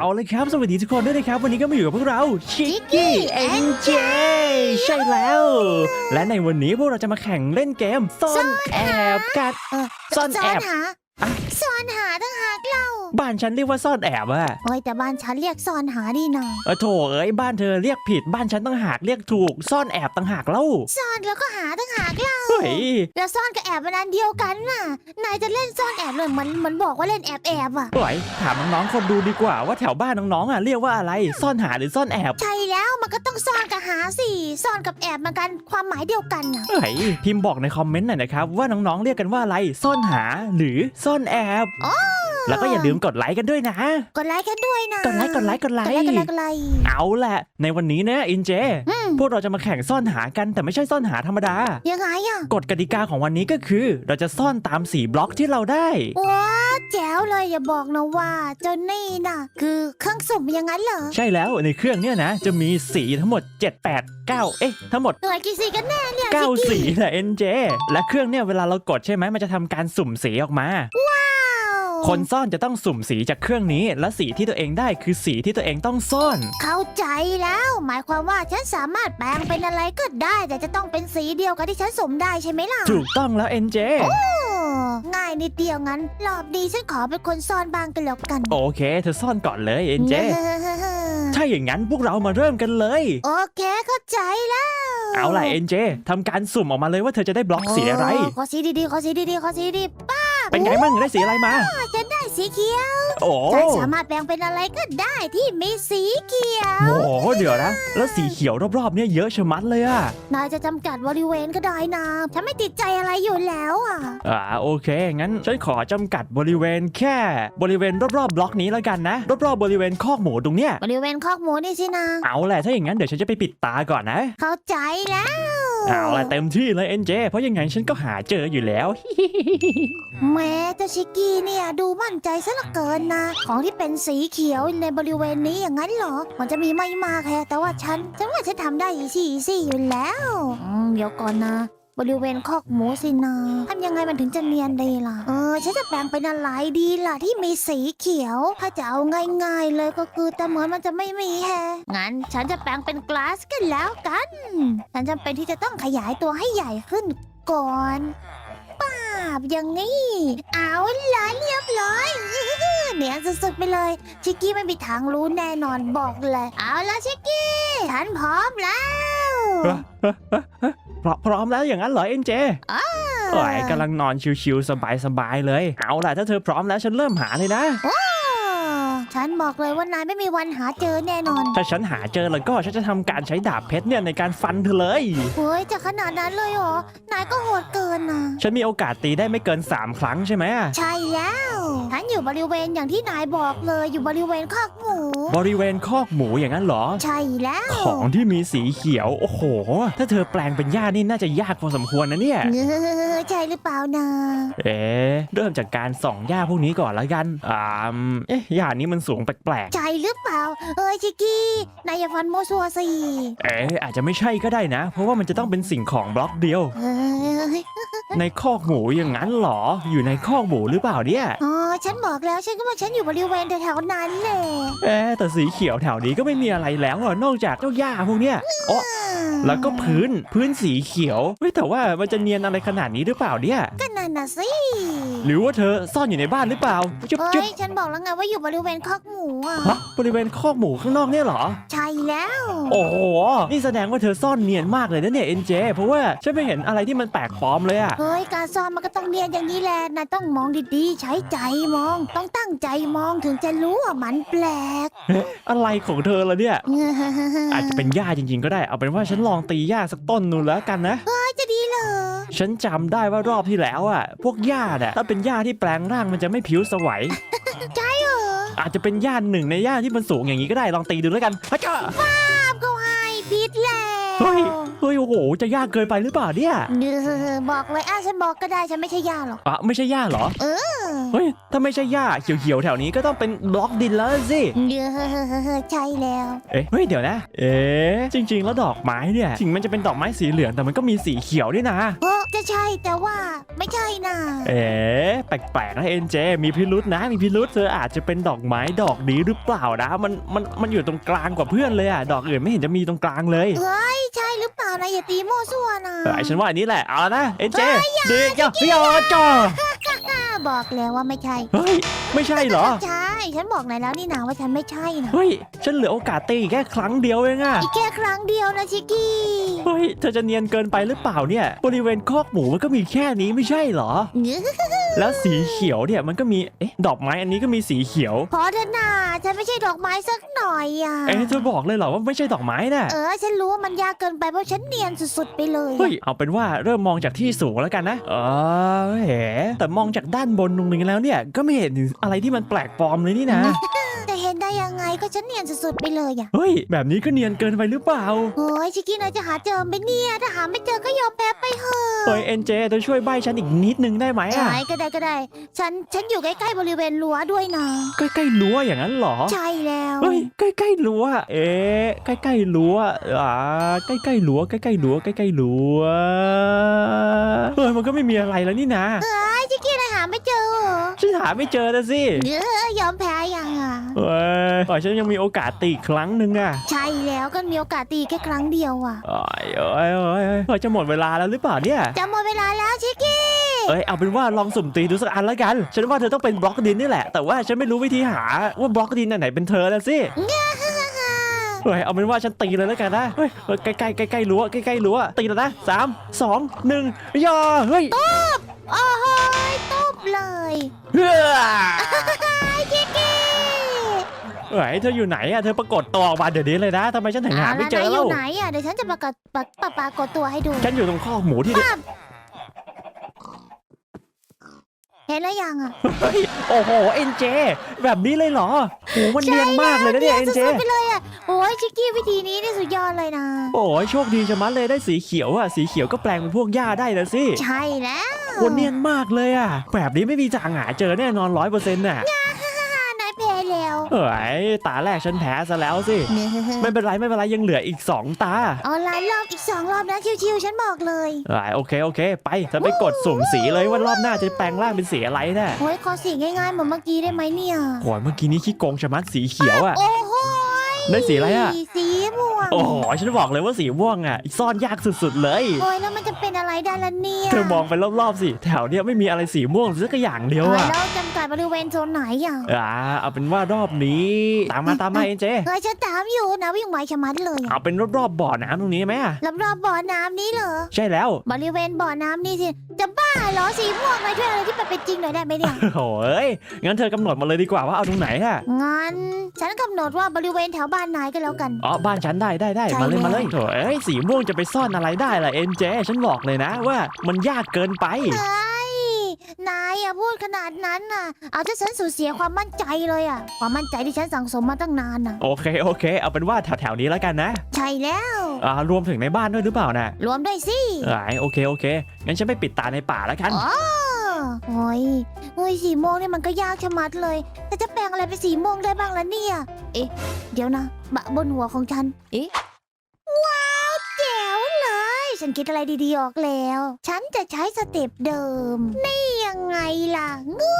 เอาเลยครับ สวัสดีทุกคนด้วยนะครับ วันนี้ก็มาอยู่กับพวกเราชิกกี้ Chicky เอ็นเจใช่แล้ว และในวันนี้พวกเราจะมาแข่งเล่นเกมซ่อนแอบกันเออซ่อนแอบหาอะ ซ่อนหาตั้งหากเราบ้านฉันเรียกว่าซ่อนแอบอะโอ้ยแต่บ้านฉันเรียกซ่อนหาดีนะเออโถเอ้ยบ้านเธอเรียกผิดบ้านฉันตั้งหากเรียกถูก ซ่อนแอบตั้งหากเล่าซ่อนแล้วก็หาตั้งหากเราเฮ้ยแล้วซ่อนกับแอบมันอันเดียวกันน่ะนายจะเล่นซ่อนแอบเลยเหมันเหมันบอกว่าเล่นแอบแอบอะเฮ้ยถามน้องๆคนดูดีกว่าว่าแถวบ้านน้องๆอะเรียกว่าอะไรซ่อนหาหรือซ่อนแอบ ใช่แล้วมันก็ต้องซ่อนกับหาสิซ่อนกับแอบมันกันความหมายเดียวกันน่ะเฮ้ยพิมพ์บอกในคอมเมนต์หน่อยนะครับว่าน้องๆเรียกกันว่าอะไรซ่อนหาหรือซ่อนแอบอ๋อแล้วก็อย่าลืมกดไลค์กันด้วยนะ กดไลค์กันด้วยนะ กดไลค์กดไลค์กดไลกดค์ไลค์กดไลค์กดไลค์ เอาแหละ ในวันนี้นะอินเจอืมพวกเราจะมาแข่งซ่อนหากันแต่ไม่ใช่ซ่อนหาธรรมดา ยังไงอะ กฎกติกาของวันนี้ก็คือ เราจะซ่อนตามสีบล็อกที่เราได้ว้าแจ๋วเลยอย่าบอกนะว่าเจ้านี่น่ะ คือเครื่องสุ่มอยังงั้นเหรอ ใช่แล้วในเครื่องเนี่ยนะ จะมีสีทั้งหมด 7 8 9 เอ๊ะทั้งหมดหน่วยกี่สีกันแน่เนี่ย9ซิสีกกี้แหละเอ็นเจและเครื่องเนี่ยเวลาเรากดใช่ไหมมันจะทำการสุ่มสีออกมาว้าว คนซ่อนจะต้องสุ่มสีจากเครื่องนี้ และสีที่ตัวเองได้คือสีที่ตัวเองต้องซ่อน เข้าใจแล้ว หมายความว่าฉันสามารถแปลงเป็นอะไรก็ได้ แต่จะต้องเป็นสีเดียวกับที่ฉันสวมได้ใช่ไหมล่ะถูกต้องแล้วเอ็นเจโอ้ง่ายนิดเดียวงั้นรอบดีฉันขอเป็นคนซ่อนบ้างกันแล้วกันโอเค เธอซ่อนก่อนเลยเอ็นเจ ถ้าอย่างนั้นพวกเรามาเริ่มกันเลย โอเคเข้าใจแล้วเอาล่ะเอ็นเจทำการสุ่มออกมาเลยว่าเธอจะได้บล็อกสีอะไรโขอสีดีๆขอสีดีๆขอสีดีๆป้า เป็นไงมั่งได้สีอะไรมา ฉันได้สีเขียว โอ้ฉันสามารถแปลงเป็นอะไรก็ได้ที่มีสีเขียวโหเดี๋ยวนะ แล้วสีเขียวรอบๆเนี่ยเยอะชะมัดเลยอะนายจะจำกัดบริเวณก็ได้นะ ฉันไม่ติดใจอะไรอยู่แล้วอะ อ่าโอเค งั้นฉันขอจำกัดบริเวณแค่ บริเวณรอบๆบล็อกนี้แล้วกันนะ รอบๆบริเวณคอกหมูตรงเนี้ย บริเวณคอกหมูนี่สินะ เอาแหละถ้าอย่างนั้นเดี๋ยวฉันจะไปปิดตาก่อนนะ เข้าใจแล้ว เอาแหละเต็มที่เลยเอ็นเจเพราะยังไงฉันก็หาเจออยู่แล้ว แม้เจ้าชิกกี้เนี่ยดูมั่นใจซะเหลือเกินนะ ของที่เป็นสีเขียวในบริเวณนี้อย่างนั้นเหรอ มันจะมีไม่มากแค่แต่ว่าฉันฉันว่าฉันทำได้อีซี่อีซี่อยู่แล้วอืมเดี๋ยวก่อนนะ บริเวณคอกหมูสินะทำยังไงมันถึงจะเนียนดีล่ะ เออฉันจะแปลงเป็นอะไรดีล่ะที่มีสีเขียว ถ้าจะเอาง่ายๆเลยก็คือแต่เหมือนมันจะไม่มีแฮะงั้นฉันจะแปลงเป็นกลาสกันแล้วกัน ฉันจำเป็นที่จะต้องขยายตัวให้ใหญ่ขึ้นก่อนป้าบอย่างนี้ เอาละเรียบร้อย เนียนสุดๆไปเลย ชิกกี้ไม่มีทางรู้แน่นอนบอกเลย เอาละชิกกี้ ฉันพร้อมแล้ว พร้อมพร้อมแล้วอย่างนั้นเหรอเอ็นเจโอ้ยกำลังนอนชิวๆสบายๆเลย เอาล่ะถ้าเธอพร้อมแล้วฉันเริ่มหาเลยนะโอ้ ฉันบอกเลยว่านายไม่มีวันหาเจอแน่นอนถ้าฉันหาเจอแล้วก็ฉันจะทำการใช้ดาบเพชรเนี่ยในการฟันเธอเลย เฮ้ยจะขนาดนั้นเลยเหรอ นายก็โหดเกินนะฉันมีโอกาสตีได้ไม่เกิน 3 ครั้งใช่ไหมใช่แล้วฉันอยู่บริเวณอย่างที่นายบอกเลยอยู่บริเวณคอกหมู บริเวณคอกหมูอย่างนั้นเหรอ ใช่แล้วของที่มีสีเขียว โอ้โห ถ้าเธอแปลงเป็นหญ้านี่น่าจะยากพอสมควรนะเนี่ย เออใช่หรือเปล่านะ เอ๊ะเริ่มจากการส่องหญ้าพวกนี้ก่อนละกันอ่าเอ๊ะหญ้านี้มันสูงแปลกใช่หรือเปล่า เอ้ยชิกกี้นายอย่าฟันโมวซัวสิๆ เอ๊ะอาจจะไม่ใช่ก็ได้นะ เพราะว่ามันจะต้องเป็นสิ่งของบล็อกเดียว เอ้ยในคอกหมูอย่างนั้นเหรอ อยู่ในคอกหมูหรือเปล่าเนี่ย อ๋อฉันบอกแล้วฉันก็ว่าฉันอยู่บริเวณแถวๆนั้นแหละเอ๊ะแต่สีเขียวแถวนี้ก็ไม่มีอะไรแล้วอะนอกจากเจ้าหญ้าพวกเนี้ยอ๋อแล้วก็พื้นพื้นสีเขียวเฮ้ยแต่ว่ามันจะเนียนอะไรขนาดนี้หรือเปล่าเนี่ย ก็นั่นน่ะสิหรือว่าเธอซ่อนอยู่ในบ้านหรือเปล่าจุ๊บจุ๊บเฮ้ยฉันบอกแล้วไงว่าอยู่บริเวณคอกหมูอะฮะบริเวณคอกหมูข้างนอกเนี่ยเหรอ ใช่แล้ว โอ้โห นี่แสดงว่าเธอซ่อนเนียนมากเลยนะเนี่ยเอ็นเจ เพราะว่าฉันไม่เห็นอะไรที่มันแปลกปลอมเลยอะเฮ้ยการซ้อมมันก็ต้องเนียนอย่างนี้แหละนายต้องมองดีๆ ใช้ใจมอง ต้องตั้งใจมองถึงจะรู้ว่ามันแปลกอะไรของเธอละเนี่ย อาจจะเป็นหญ้าจริงๆก็ได้ เอาเป็นว่าฉันลองตีหญ้าสักต้นนูนแล้วกันนะเฮ้ยจะดีเหรอฉันจำได้ว่ารอบที่แล้วอะพวกหญ้าน่ะถ้าเป็นหญ้าที่แปลงร่างมันจะไม่ผิวสวย ใช่เหร อาจจะเป็นย่านหนึ่งในย่านที่มันสูงอย่างนี้ก็ได้ลองตีดูแล้วกันฮัจจ้า เฮ้ยเฮ้ยโอ้โห จะยากเกินไปหรือเปล่าเนี่ยเออบอกเลยอะฉันบอกก็ได้ฉันไม่ใช่ย่าหรอก อะไม่ใช่หญ้าเหรอเออเฮ้ยถ้าไม่ใช่หญ้าเขียวๆแถวนี้ก็ต้องเป็นบล็อกดินแล้วสิเออใช่แล้ว เอ๊ะเฮ้ยเดี๋ยวนะ เอ๊ะจริง ๆ แล้วดอกไม้เนี่ยถึงมันจะเป็นดอกไม้สีเหลืองแต่มันก็มีสีเขียวด้วยนะ เออจะใช่แต่ว่าไม่ใช่นะเอ๊ะแปลกๆนะเอ็นเจ มีพิรุษนะ มีพิรุษเธออาจจะเป็นดอกไม้ดอกนี้หรือเปล่านะ มันมันมันอยู่ตรงกลางกว่าเพื่อนเลยอะดอกอื่นไม่เห็นจะมีตรงกลางเลยเฮ้ยใช่หรือเปล่า นะ อย่าตีโม่ซั่วนะเออฉันว่าอันนี้แหละ เอาละนะ เอ็นเจเด็กอย่าพี่อจออ่าบอกแล้วว่าไม่ใช่ เฮ้ย ไม่ใช่เหรอ ใช่ ฉันบอกนายแล้วนี่นะว่าฉันไม่ใช่นะ เฮ้ย ฉันเหลือโอกาสตีอีกแค่ครั้งเดียวเองอะอีกแค่ครั้งเดียวนะชิกกี้ เฮ้ย เธอจะเนียนเกินไปหรือเปล่าเนี่ย บริเวณคอกหมูมันก็มีแค่นี้ไม่ใช่เหรอเงื้อ แล้วสีเขียวเนี่ยมันก็มีเอ๊ะดอกไม้อันนี้ก็มีสีเขียว พอเถอะนาฉันไม่ใช่ดอกไม้สักหน่อยอะ เอ๊ะเธอบอกเลยเหรอว่าไม่ใช่ดอกไม้น่ะ เออ ฉันรู้ว่ามันยากเกินไปเพราะฉันเนียนสุดๆไปเลยเฮ้ย เอาเป็นว่าเริ่มมองจากที่สูงแล้วกันนะ เออแหมแต่มองจากด้านบนตรงนี้แล้วเนี่ย ก็ไม่เห็นอะไรที่มันแปลกปลอมเลยนี่นะแต่เห็น ได้ยังไงก็ฉันเนียนสุดๆไปเลยอะเฮ้ย แบบนี้ก็เนียนเกินไปหรือเปล่า โอ้ยชิกกี้นายจะหาเจอไหมเนี่ยถ้าหาไม่เจอก็ยอมแพ้ไปเถอะเฮ้ยเอ็นเจเธอช่วยใบฉันอีกนิดนึงได้ไหมอะไอ้ก็ได้ก็ได้ ฉันฉันอยู่ใกล้ๆบริเวณรั้วด้วยนะใกล้ๆรั้วอย่างนั้นเหรอ ใช่แล้วเฮ้ยใกล้ๆรั้ว เอ๊ะใกล้ๆรั้วอ่าใกล้ๆรั้วใกล้ๆรั้วใกล้ๆรั้วเฮ้ยมันก็ไม่มีอะไรแล้วนี่นะเอ้ยชิกกี้นายหาไม่เจอเหรอ ฉันหาไม่เจอนะสิเออยอมแพ้ยังอะ เฮ้ยขอฉันยังมีโอกาสตีอีกครั้งหนึ่งอะใช่แล้วก็มีโอกาสตีแค่ครั้งเดียวอะเอ้ยเอ้ยเอ้ยเอ้ยเฮ้ยจะหมดเวลาแล้วหรือเปล่าเนี่ย จะหมดเวลาแล้วชิกกี้เอ้ยเอาเป็นว่าลองสุ่มตีดูสักอันแล้วกัน ฉันว่าเธอต้องเป็นบล็อกดินนี่แหละ แต่ว่าฉันไม่รู้วิธีหาว่าบล็อกดินอันไหนเป็นเธอแล้วสิ เฮ้ยเอาเป็นว่าฉันตีเลยแล้วกันนะ เฮ้ยเฮ้ยใกล้ใกล้ใกล้ใกล้ๆรั้วใกล้ใกล้ๆรั้วตีแล้วนะสามสองหนึ่งย่าเฮ้ยโอ้โหตุ๊บ เลยเฮ้ยชิกกี้เฮ้ยเธออยู่ไหนอะเธอปรากฏตัวออกมาเดี๋ยวนี้เลยนะทำไมฉันถึงหาไม่เจอแล้วนายอแล้ยู่วไหนอะเดี๋ยวฉันจะประกาศปะปะปรากฏตัวให้ดู ฉันอยู่ตรงคอกหมูที่ เห็นแล้วยังอะเฮ้ยโอ้โหเอ็นเจ แบบนี้เลยเหรอโหมันเนียนมากเลยนะเนี่ยเอ็นเจ สุดๆไปเลยอะโอ้ยชิกกี้วิธีนี้นี่สุดยอดเลยนะ โอ้ยโชคดีชะมัดเลยได้สีเขียวอะสีเขียวก็แปลงเป็นพวกหญ้าได้นะสิใช่แล้ว โหเนียนมากเลยอะแบบนี้ไม่มีทางหาเจอแน่นอนร้อยเปอร์เซ็นต์น่ะนาย แพ้แล้ว เฮ้ยตาแรกฉันแพ้ซะแล้วสิ ไม่เป็นไรไม่เป็นไรยังเหลืออีกสองตาเอาหลายรอบอีกสองรอบนะชิวๆฉันบอกเลยเอ้ยโอเคโอเค ไปจะไปกดสุ่มสีเลยว่ารอบหน้าจะแปลงร่างเป็นสีอะไรน่ะโอ้ยขอสีง่ายๆเหมือนเมื่อกี้ได้ไหมเนี่ยโอ้ยเมื่อกี้นี้ขี้โกงชะมัดสีเขียวอะโอ้โห ได้สีอะไรอะสีม่วง โอ้โหฉันบอกเลยว่าสีม่วงอะซ่อนยากสุดๆเลย โอ้ยแล้วมันจะเป็นอะไรได้ละเนี่ยเธอมองไปรอบๆสิแถวเนี้ยไม่มีอะไรสีม่วงสักอย่างเดียวโอ้ยอะแล้วจำกัดบริเวณโซนไหนอะอ่าเอาเป็นว่ารอบนี้ ตามมาตามมาเอ็นเจเฮ้ยฉันตามอยู่นะวิ่งไวชะมัดเลยอะเอาเป็นรอบๆบ่อน้ำตรงนี้ไหมอะรอบๆบ่อน้ำนี้เหรอ ใช่แล้ว บริเวณบ่อน้ำนี่สิ จะบ้าเหรอสีม่วงอะไรที่อะไรที่มันเป็นจริงหน่อยได้ไหมเนี่ย โอ้ยงั้นเธอกำหนดมาเลยดีกว่าว่าเอาตรงไหนอะงั้นฉันกำหนดว่าบริเวณแถวบ้านนายก็แล้วกัน อ๋อบ้านฉันได้ได้ได้ใช่มาเลยแล้วมาเลยโอ้ยสีม่วงจะไปซ่อนอะไรได้ล่ะเอ็นเจฉันบอกเลยนะว่ามันยากเกินไปเฮ้ย นายอะพูดขนาดนั้นน่ะ เอาจะฉันสูญเสียความมั่นใจเลยอะความมั่นใจที่ฉันสั่งสมมาตั้งนานน่ะ โอเคโอเค เอาเป็นว่าแถวๆนี้แล้วกันนะใช่แล้ว อ่ารวมถึงในบ้านด้วยหรือเปล่านะรวมด้วยสิเอ้ยโอเคโอเคงั้นฉันไปปิดตาในป่าแล้วกัน อ๋อโอ้ยโอ้ยสีม่วงนี่มันก็ยากชะมัดเลย แต่จะแปลงอะไรเป็นสีม่วงได้บ้างล่ะเนี่ย เอ๊ะ เดี๋ยวนะบะบนหัวของฉัน เอ๊ะ ฉันคิดอะไรดีๆออกแล้ว ฉันจะใช้สเต็ปเดิม นี่ยังไงล่ะงู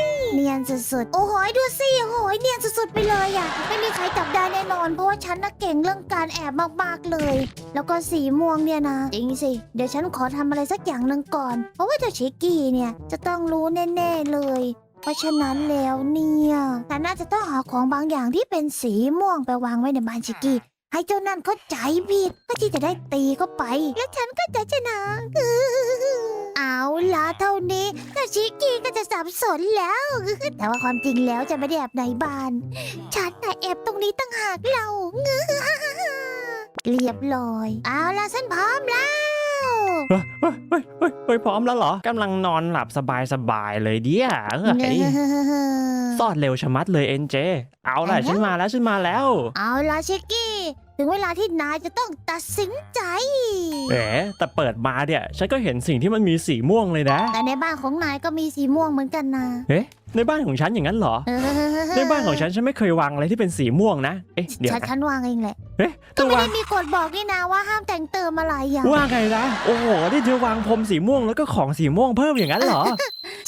ยเนียนสุดๆ โอ้โหดูสิโอ้โหเนียนสุดๆไปเลยอะ ไม่มีใครจับได้แน่นอน เพราะว่าฉันน่ะเก่งเรื่องการแอบมากๆเลย แล้วก็สีม่วงเนี่ยนะ จริงสิ เดี๋ยวฉันขอทำอะไรสักอย่างหนึ่งก่อน เพราะว่าเจ้าชิกกี้เนี่ยจะต้องรู้แน่ๆเลยเพราะฉะนั้นแล้วเนี่ยฉันน่าจะต้องหาของบางอย่างที่เป็นสีม่วงไปวางไว้ในบ้านชิกกี้ ให้เจ้านั่นเข้าใจผิดเพื่อที่จะได้ตีเข้าไป และฉันก็จะชนะเอาละเท่านี้ถ้าชิกกี้ก็จะสับสนแล้ว แต่ว่าความจริงแล้วจะไม่ได้แอบในบ้าน ฉันน่ะแอบตรงนี้ตั้งหากเราเรียบร้อย เอาละฉันพร้อมแล้ว เฮ้ยเฮ้ยเฮ้ยเฮ้ยเฮ้ยพร้อมแล้วเหรอกำลังนอนหลับสบายๆเลยเดียเฮ้ยซ่อนเร็วชะมัดเลยเอ็นเจ เอาล่ะเอาแล้วฉันมาแล้วฉันมาแล้ว เอาละชิกกี้ ถึงเวลาที่นายจะต้องตัดสินใจ แหมแต่เปิดมาเนี่ย ฉันก็เห็นสิ่งที่มันมีสีม่วงเลยนะ แต่ในบ้านของนายก็มีสีม่วงเหมือนกันนะเอ๊ะ ในบ้านของฉันอย่างนั้นเหรอในบ้านของฉันฉันไม่เคยวางอะไรที่เป็นสีม่วงนะ เอ๊ะ เดี๋ยวฉันนะฉันวางเองแหละ เอ๊ะเธก็อไม่วาได้งมีกฎบอกนี่นะว่าห้ามแต่งเติมอะไรอย่างว่าไงนะ โอ้โหนี่เธอวางพรมสีม่วงแล้วก็ของสีม่วงเพิ่มอย่างนั้นเหรอ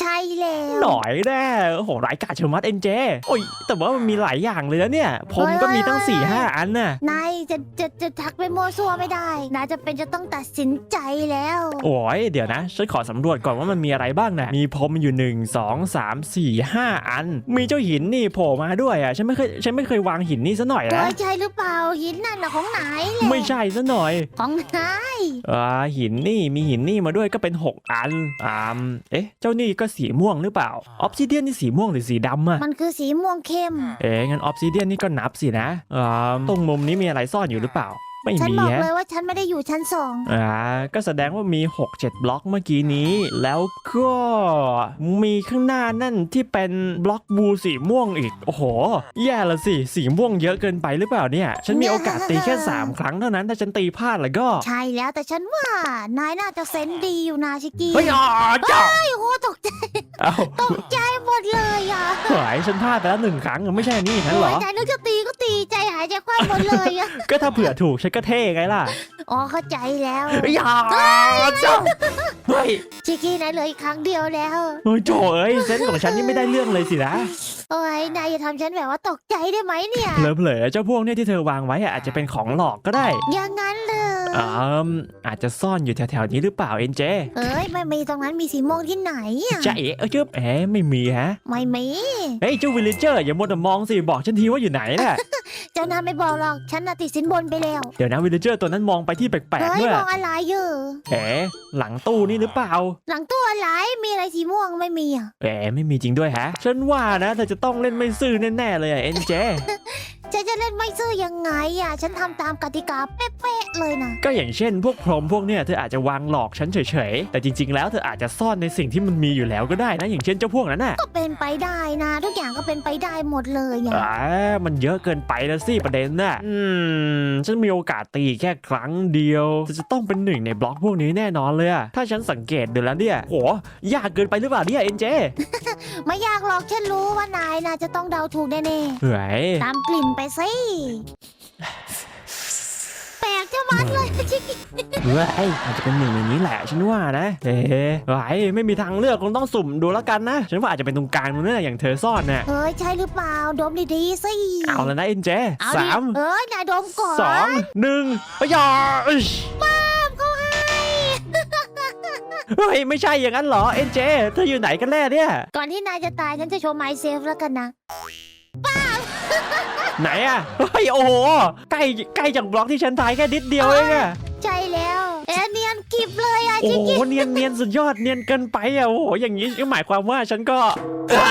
ใช่แล้วหน่อยแน่โอ้โหรายการเชอร์มัดเอ็นเจโอ้ยแต่ว่ามันมีหลายอย่างเลยนะเนี่ย ผมก็มีตั้ง4ี่ห้าอันน่ะนายจะจะจะทักไปมั่วซั่วไม่ได้นายจะเป็นจะต้องตัดสินใจแล้ว โอ้ยเดี๋ยวนะฉันขอสำรวจก่อนว่ามันมีอะไรบ้างนะมีพรมอยู่ 1 2 3 4 5 อัน มีเจ้าหินนี่โผล่มาด้วยอะฉันไม่เคยฉันไม่เคยวางหินนี่ซะหน่อยตัวนะใช่หรือเปล่าหินนั่นน่ะของนายแหละไม่ใช่ซะหน่อย ของนาย อ่าหินนี่มีหินนี่มาด้วยก็เป็น 6 อันอ่าเอ๊ะ เจ้านี่ก็สีม่วงหรือเปล่าออฟซิเดียนนี่สีม่วงหรือสีดำอะมันคือสีม่วงเข้ม เอ๊ะงั้นออฟซิเดียนนี่ก็นับสินะอ่าตรงมุมนี้มีอะไรซ่อนอยู่หรือเปล่า ไม่ฉันมีบอกฮะเลยว่าฉันไม่ได้อยู่ชั้นสองอ่าก็แสดงว่ามี 6-7 บล็อกเมื่อกี้นี้ แล้วก็มีข้างหน้านั่นที่เป็นบล็อกบูสีม่วงอีก โอ้โห แย่ละสิ สีม่วงเยอะเกินไปหรือเปล่าเนี่ย ฉันมีโอกาสตีแค่ 3 ครั้งเท่านั้นถ้าฉันตีพลาดแล้วก็ ใช่แล้วแต่ฉันว่านายน่าจะเซนส์ดีอยู่นะชิกกี้เฮ้ยอ๋อจ้าไอ้โหตกใจเอ้าตกใจหมดเลยอะหายฉันพลาดไปแล้วหนึ่งครั้งไม่ใช่อันนี่อย่างนั้นเหรอโยใจนึกจะตีก็ตีใจหายใจคว่ำหมดเลยอะ ก็ถ้าเผื่อถูกฉันก็เท่ไงล่ะอ๋อเข้าใจแล้วอย่าจ้าเฮ้ยชิกกี้นายเหลืออีกครั้งเดียวแล้วเฮ้ยโจเอ้ยเซนส์ของฉันนี่ไม่ได้เรื่องเลยสินะโอ้ยนายอย่าทำฉันแบบว่าตกใจได้ไหมเนี่ยเผลอๆเจ้าพวกเนี่ยที่เธอวางไว้อะอาจจะเป็นของหลอกก็ได้อย่างนั้นเลย อืมอาจจะซ่อนอยู่แถวๆนี้หรือเปล่าเอ็นเจ เอ้ยไม่มีตรงนั้นมีสีม่วงที่ไหนอะจะเอ๋เอ้ยเจ้าเอ๋ไม่มีฮะ ไม่มีเฮ้ยเจ้าวิลเลเจอร์อย่ามัวแต่มองสิบอกฉันทีว่าอยู่ไหนน่ะ เจ้านายไม่บอกหรอกฉันน่ะติดสินบนไปแล้วเดี๋ยวนะวิลเลเจอร์ตัวนั้นมองไปที่แปลกเฮ้ๆยด้วยมองอะไรอยู่เอ๋หลังตู้นี่หรือเปล่าหลังตัวอะไรมีอะไรสีม่วงไม่มีอะเอ๋ไม่มีจริงด้วยฮะ ฉันว่านะเธอจะต้องเล่นไม่ซื่อแน่ๆเลยอะเอ็นเจ ฉันจะเล่นไม่ซื่อยังไงอะ ฉันทำตามกติกาเป๊ะๆเลยนะ ก็อย่างเช่น พวกพรหมพวกเนี่ยเธออาจจะวางหลอกฉันเฉยๆ แต่จริงๆ แล้วเธออาจจะซ่อนในสิ่งที่มันมีอยู่แล้วก็ได้นะ อย่างเช่นเจ้าพวกนั้นน่ะก็เป็นไปได้นะ ทุกอย่างก็เป็นไปได้หมดเลยอะอ่ามันเยอะเกินไปแล้วสิประเด็นน่ะ อืม ฉันมีโอกาสตีแค่ครั้งเดียวจะจะต้องเป็นหนึ่งในบล็อกพวกนี้แน่นอนเลยอะถ้าฉันสังเกตดูแล้วเนี่ยโหยากเกินไปหรือเปล่าเนี่ยเอ็นเจไม่ยากหรอกฉันรู้ว่านายน่าจะต้องเดาถูกแน่เฮ้ย ๆ ตามกลิ่นไปสิแปลกจะมัดเลยชิคกี้เฮ้ยอาจจะเป็นหนึ่งในนี้แหละฉันว่านะเฮ้ยเฮ้ยไม่มีทางเลือกคงต้องสุ่มดูแล้วกันนะ ฉันว่าอาจจะเป็นตรงกลางนู่นน่ะอย่างเธอซ่อนน่ะเฮ้ยใช่หรือเปล่าดมดีๆสิเอาแล้วนะเอ็นเจเอาดิสามเอ้ยนายดมก่อนสองหนึ่งปะยาอึ๊ชเขาให้ เฮ้ยไม่ใช่อย่างนั้นเหรอเอ็นเจเธออยู่ไหนกันแน่เนี่ย ก่อนที่นายจะตายฉันจะโชว์ไมเซฟแล้วกันนะ ไหนอะเฮ้ยโอ้โหใกล้ใกล้จากบล็อกที่ฉันทายแค่นิดเดียวเองอะใช่แล้วเอ็เนียนกิบเลยอะโอ้ชิคโหกี้เนียนเนียนสุดยอดเนียนเกินไปอะโอ้โหอย่างนี้ก็หมายความว่าฉันก็อ่า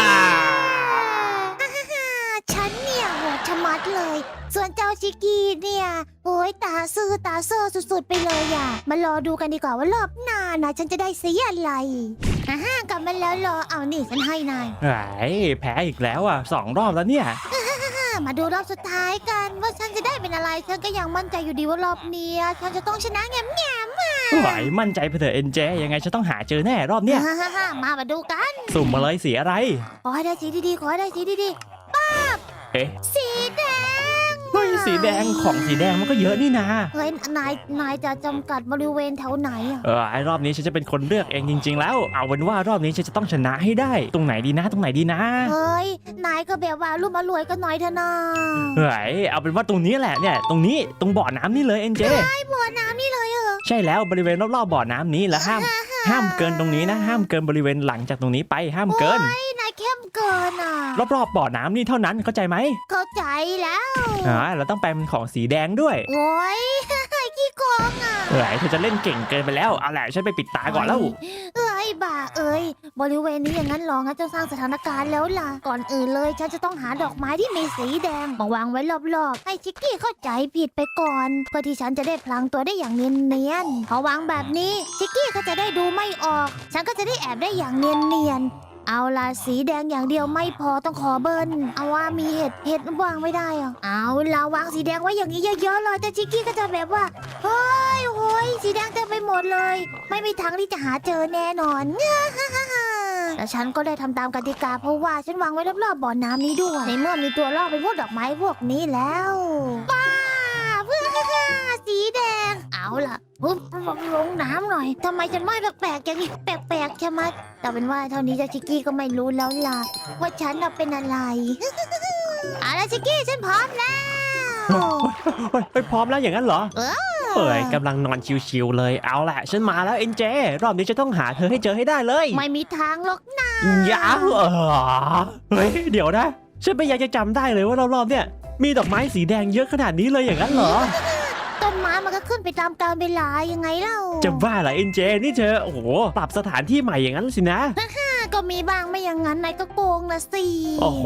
ฉันเนี่ยโหดชะมัดเลย ส่วนเจ้าชิกกี้เนี่ยโอ้ยตาซื่อตาเซอร์สุดๆไปเลยอะมารอดูกันดีกว่าว่ารอบหน้านะฉันจะได้สีอะไรฮ่าฮ่ากลับมาแล้วรอเอานี่ฉันให้นายเฮ้ยแพ้อีกแล้วอะสองรอบแล้วเนี่ยอ่า มาดูรอบสุดท้ายกัน ว่าฉันจะได้เป็นอะไร ฉันก็ยังมั่นใจอยู่ดีว่ารอบเนี้ยฉันจะต้องชนะแง่มแง่มไหวมั่นใจไปเถอะเอ็นเจยังไงฉันต้องหาเจอแน่รอบเนี้ยฮ่าฮ่าฮ่ามามาดูกัน สุ่มมาเลยสีอะไรขอให้ได้สีดีๆขอให้ได้สีดีเอ๊ะๆสีแดงเฮ้ย สีแดงของสีแดงมันก็เยอะนี่นาเฮ้ยนายนายจะจำกัดบริเวณแถวไหนอะเออไอรอบนี้ฉันจะเป็นคนเลือกเองจริง ๆ แล้วเอาเป็นว่ารอบนี้ฉันจะต้องชนะให้ได้ ตรงไหนดีนะตรงไหนดีนะเฮ้ยนายก็แบบว่ารุ่มอรวยกันหน่อยเถอะนะเฮ้ยเอาเป็นว่าตรงนี้แหละเนี่ยตรงนี้ตรงบ่อน้ำนี่เลยเอ็นเจไอ้บ่อน้ำนี่เลยเหรอใช่แล้วบริเวณรอบๆบ่อน้ำนี้แล้วห้ามห้ามเกินตรงนี้นะ ห้ามเกินบริเวณหลังจากตรงนี้ไปห้ามเกินโอ้ยนาย เข้มเกินอะ รอบๆบ่อน้ำนี่เท่านั้นเข้าใจไหมเข้าใจแล้ว อ่าเราต้องแปลเป็นของสีแดงด้วยโอ้ย ขี้โกงอะเฮ้ยเธอจะเล่นเก่งเกินไปแล้วเอาแหละฉันไปปิดตาก่อนแล้ว เอ้ยบ่าเอ้ย บริเวณนี้อย่างนั้นหรองั้นจะสร้างสถานการณ์แล้วล่ะ ก่อนอื่นเลยฉันจะต้องหาดอกไม้ที่มีสีแดงมาวางไว้รอบๆ ให้ชิกกี้เข้าใจผิดไปก่อน เพื่อที่ฉันจะได้พลางตัวได้อย่างเนียนๆพอวางแบบนี้ชิกกี้ก็จะได้ดูไม่ออก ฉันก็จะได้แอบได้อย่างเนียนๆ เอาล่ะสีแดงอย่างเดียวไม่พอต้องขอเบิ้ลเอาว่ามีเห็ดเห็ดวางไม่ได้อะเอาล่ะวางสีแดงไว้อย่างนี้เยอะๆเลย แต่ชิกกี้ก็จะแบบว่าเฮ้ยโอ้ยสีแดงเต็มไปหมดเลย ไม่มีทางที่จะหาเจอแน่นอนแต่ฉันก็ได้ทำตามกติกาเพราะว่าฉันวางไว้รอบๆบ่อน้ำนี้ด้วยในเมื่อมีตัวล่อเป็นพวกดอกไม้พวกนี้แล้วป้าเพื่อสีแดง ล่ะปุ๊บลงน้ำหน่อยทำไมฉันว่ายแปลกๆอย่างนี้แปลกๆใช่ไหมแต่เป็นว่าเท่านี้เจ้าชิกกี้ก็ไม่รู้แล้วล่ะ ว่าฉันน่ะเป็นอะไร เอาล่ะชิกกี้ฉันพร้อมแล้ว เฮ้ยเฮ้ยพร้อมแล้วอย่างนั้นเหรอเออเฮ้ยกำลังนอนชิวๆเลยเอาแหละฉันมาแล้วเอ็นเจรอบนี้จะต้องหาเธอให้เจอให้ได้เลยไม่มีทางหรอกนะยาวเออเฮ้ยเดี๋ยวนะ ฉันไม่อยากจะจำได้เลยว่ารอบๆเนี่ย มีดอกไม้สีแดงเยอะขนาดนี้เลยอย่างนั้นเหรอต้นไม้มันก็ ขึ้นไปตามกาลเวลายังไงเล่าจะบ้าเหรอเอ็นเจนี่เธอโอ้โหปรับสถานที่ใหม่อย่างนั้นสินะ ก็มีบ้างไม่อย่างนั้นนายก็โกงละสิโอ้โห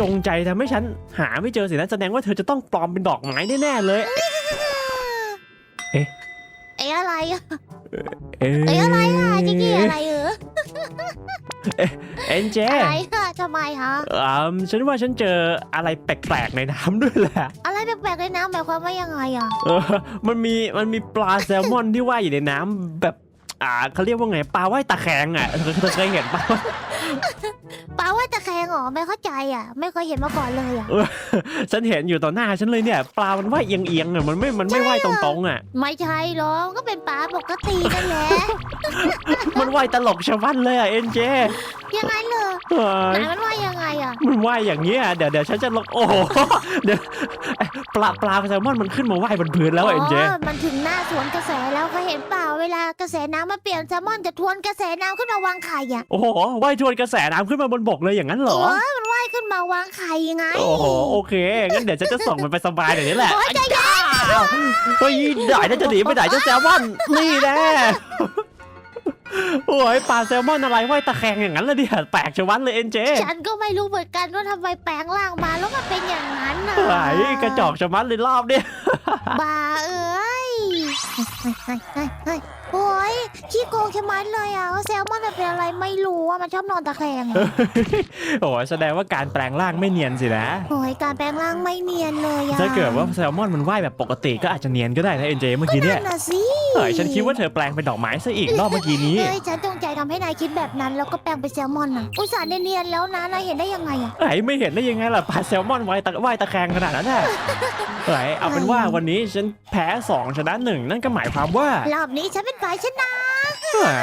จงใจทำให้ฉันหาไม่เจอสินะแสดงว่าเธอจะต้องปลอมเป็นดอกไม้แน่ๆเลย เอ๊ะ เอ๊ะอะไรอะเอ๊เอ๊ะอะไรอะจิกกี้อะไรเออ เอ็นเจอะไรอะทำไมฮะอืมฉันว่าฉันเจออะไรแปลกๆในน้ำด้วยแหละ อะไรแปลกๆในน้ำหมายความว่ายังไงอะเออ มันมี มันมีปลาแซลมอนที่ว่ายอยู่ในน้ำแบบ อ่าเขาเรียกว่าไง ปลาว่ายตะแคงอะเธอเธอเคยเห็นปะ ปลาว่าตะแคงเหรอไม่เข้าใจอะไม่เคยเห็นมาก่อนเลยอะฉันเห็นอยู่ต่อหน้าฉันเลยเนี่ย ปลามันว่ายเอียงๆอะมันไม่มันไม่ว่ายตรงๆอะ ไม่ใช่หรอกก็เป็นปลาปกตินั่นแหละมันว่ายตลกชะมัดเลยอะเอ็นเจยังไงเลยเออไหนมันว่ายังไงอะมันว่ายอย่างเงี้ยเดี๋ยวเดี๋ยวฉันจะลงโอ้โหเดี๋ยว ปลาปลาแซลมอนมันขึ้นมาว่ายบนพื้นแล้วอะเอ็นเจอ๋อมันถึงหน้าสวนกระแสแล้วเคยเห็นเปล่าเวลากระแสน้ำมันเปลี่ยนแซลมอนจะทวนกระแสน้ำขึ้นมาวางไข่อะโอ้โหว่ายทวนกระแสน้ำขึ้นมาบนบกเลยอย่างนั้นเหรอเออมันว่ายขึ้นมาวางไข่ยังไงโอ้โหโอเคงั้นเดี๋ยวฉันจะส่งมันไปสบายเดี๋ยวนี้แหละโอ๊ยใจเย็นอ้าวเฮ้ยได้น่าจะหนีไปไหนเจ้าแซลมอนนี่แน่โอ้ยปลาแซลมอนอะไรว่ายตะแคงอย่างนั้นเลยดิแปลกชะวัดเลยเอ็นเจ ฉันก็ไม่รู้เหมือนกันว่าทำไมแปลงร่างมาแล้วมันเป็นอย่าง นั้นน่ะไหนกระจอกชะมัดเลยรอบเนี่ย บ้าเอ้ยเฮ้ยเฮ้ยเฮ้ยเฮ้ย โอ้ยขี้โกงชะมัดเลยอะแซลมอนมันเป็นอะไรไม่รู้อะมันชอบนอนตะแคงอะโอ้ยแสดงว่าการแปลงร่างไม่เนียนสินะ โอ้ยการแปลงร่างไม่เนียนเลยอะถ้าเกิดว่าแซลมอนมันว่ายแบบปกติก็อาจจะเนียนก็ได้นะเอ็นเจเมื่อกี้เนี่ยนั่นน่ะสิเฮ้ยฉันคิดว่าเธอแปลงเป็นดอกไม้ซะอีกรอบเมื่อกี้นี้ เฮ้ยฉันจงใจทำให้นายคิดแบบนั้นแล้วก็แปลงเป็นแซลมอนอะอุตส่าห์เนียนๆแล้วนะนายเห็นได้ยังไงอะ ไอ้ไม่เห็นได้ยังไงล่ะปลาแซลมอนว่ายตะว่ายตะแคงขนาดนั้นน่ะ ไอ้เอาเป็นว่าวันนี้ฉันแพ้สองชนะหนึ่งนั่นก็หมายความว่ารอบนี้ฉันเป็นฝ่ายชนะไอ้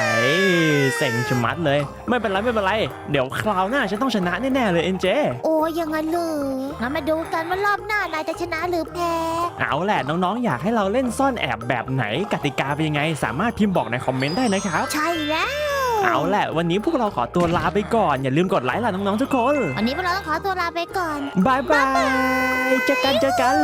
เซ็งชะมัดเลย ไม่เป็นไรไม่เป็นไร เดี๋ยวคราวหน้าฉันต้องชนะแน่ๆเลยเอ็นเจ โอ้ยอยังงั้นเลยงั้นมาดูกันว่ารอบหน้านายจะชนะหรือแพ้ เอาแหละน้องๆ อยากให้เราเล่นซ่อนแอบแบบไหนกติกาเป็นยังไง สามารถพิมพ์บอกในคอมเมนต์ได้นะครับ ใช่แล้ว เอาแหละวันนี้พวกเราขอตัวลาไปก่อน อย่าลืมกดไลค์ล่ะน้องๆทุกคนวันนี้พวกเราต้องขอตัวลาไปก่อน บายบายเจอกันเจอกัน